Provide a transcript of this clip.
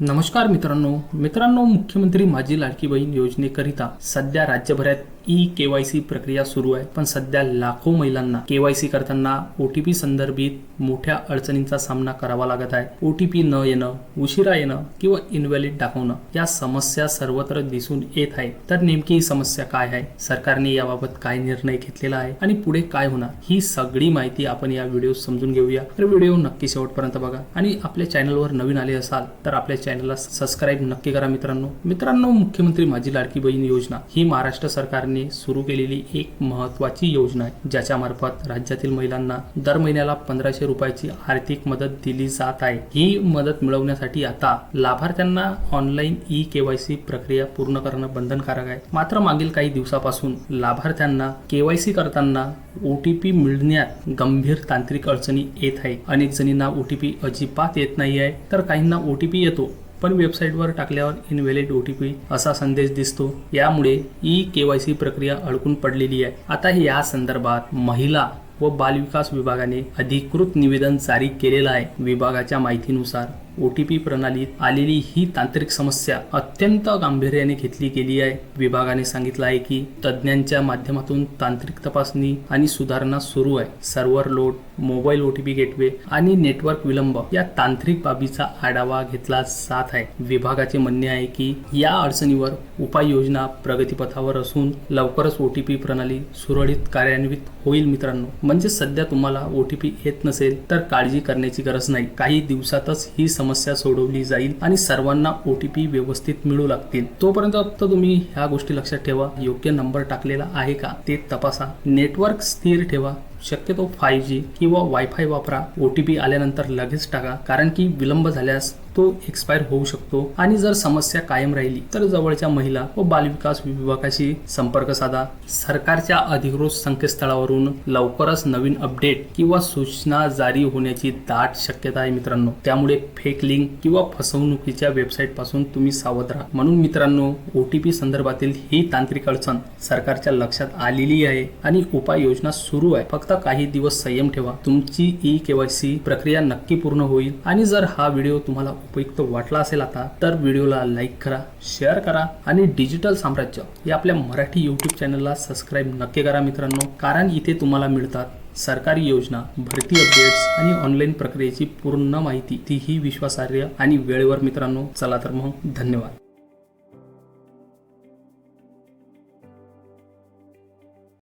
नमस्कार मित्रांनो. मित्रांनो मुख्यमंत्री माझी लाडकी बहीण योजनेकरिता सध्या राज्यभरात ई केवायसी प्रक्रिया सुरू आहे. पण सध्या लाखो महिलांना केवायसी करताना ओटीपी संदर्भित मोठ्या अडचणींचा सामना करावा लागत आहे. ओ टी पी न येणं उशिरा येणं किंवा इनव्हॅलिड दाखवणं या समस्या सर्वत्र दिसून येत आहे. तर नेमकी ही समस्या काय आहे? सरकारने याबाबत काय निर्णय घेतलेला आहे? आणि पुढे काय होणार? ही सगळी माहिती आपण या व्हिडिओ समजून घेऊया. तर व्हिडिओ नक्की शेवटपर्यंत बघा. आणि आपल्या चॅनलवर नवीन आले असाल तर आपल्या चॅनलला सबस्क्राईब नक्की करा मित्रांनो. मित्रांनो मुख्यमंत्री माझी लाडकी बहीण योजना ही महाराष्ट्र सरकारने सुरू केलेली एक महत्वाची योजना आहे ज्याच्या मार्फत राज्यातील महिलांना दर महिन्याला पंधराशे रुपयाची आर्थिक मदत दिली जात आहे. ही मदत मिळवण्यासाठी आता लाभार्थ्यांना ऑनलाईन ई केवायसी प्रक्रिया पूर्ण करणं बंधनकारक आहे. मात्र मागील काही दिवसापासून लाभार्थ्यांना केवायसी करताना ओ टी पी मिळण्यात गंभीर तांत्रिक अडचणी येत आहे अनेक जणींना ओ टी पी अजिबात येत नाही आहे तर काहींना ओ टी पी येतो पण वेबसाईटवर टाकल्यावर इनव्हॅलिड ओ टी पी असा संदेश दिसतो. यामुळे ई केवायसी प्रक्रिया अडकून पडलेली आहे. आता या संदर्भात महिला व बालविकास विभागाने अधिकृत निवेदन जारी केलेलं आहे विभागाच्या माहितीनुसार. ओ टी पी प्रणालीत आलेली ही तांत्रिक समस्या अत्यंत गांभीर्याने घेतली गेली आहे. विभागाने सांगितलं आहे की तज्ज्ञांच्या माध्यमातून तांत्रिक तपासणी आणि सुधारणा सुरू आहे. Server load mobile O T P gateway आणि नेटवर्क विलंब या तांत्रिक बाबीचा आढावा घेतला जात आहे. विभागाचे म्हणणे आहे की या अडचणीवर उपाययोजना प्रगतीपथावर असून लवकरच ओ टी पी प्रणाली सुरळीत कार्यान्वित होईल मित्रांनो. म्हणजे सध्या तुम्हाला ओ टी पी येत नसेल तर काळजी करण्याची गरज नाही. काही दिवसातच ही समस्या समस्या सोडवली जाईल आणि सर्वांना ओ टी पी व्यवस्थित मिळू लागतील. तोपर्यंत फक्त तुम्ही ह्या गोष्टी लक्षात ठेवा. योग्य नंबर टाकलेला आहे का ते तपासा. नेटवर्क स्थिर ठेवा. शक्यतो फाय जी किंवा वायफाय वापरा ओ टी पी आल्यानंतर लगेच टाका कारण की विलंब झाल्यास तो एक्सपायर होऊ शकतो. आणि जर समस्या कायम राहिली तर जवळच्या महिला व बालविकास विभागाशी संपर्क साधा. सरकारच्या अधिकृत संकेतस्थळावरून लवकरच नवीन अपडेट किंवा सूचना जारी होण्याची दाट शक्यता आहे मित्रांनो. त्यामुळे फेक लिंक किंवा फसवणुकीच्या वेबसाईटपासून तुम्ही सावध राहा. म्हणून मित्रांनो ओ टी पी संदर्भातील ही तांत्रिक अडचण सरकारच्या लक्षात आलेली आहे आणि उपाययोजना सुरू आहे. फक्त फक्त काही दिवस संयम ठेवा. तुमची ई केवायसी प्रक्रिया नक्की पूर्ण होईल. आणि जर हा व्हिडिओ तुम्हाला उपयुक्त वाटला असेल आता तर व्हिडिओला लाईक करा शेअर करा आणि डिजिटल साम्राज्य या आपल्या मराठी यूट्यूब चॅनलला सबस्क्राईब नक्की करा मित्रांनो. कारण इथे तुम्हाला मिळतात सरकारी योजना भरती अपडेट्स आणि ऑनलाईन प्रक्रियेची पूर्ण माहिती. तीही विश्वासार्ह आणि वेळेवर मित्रांनो. चला तर मग धन्यवाद.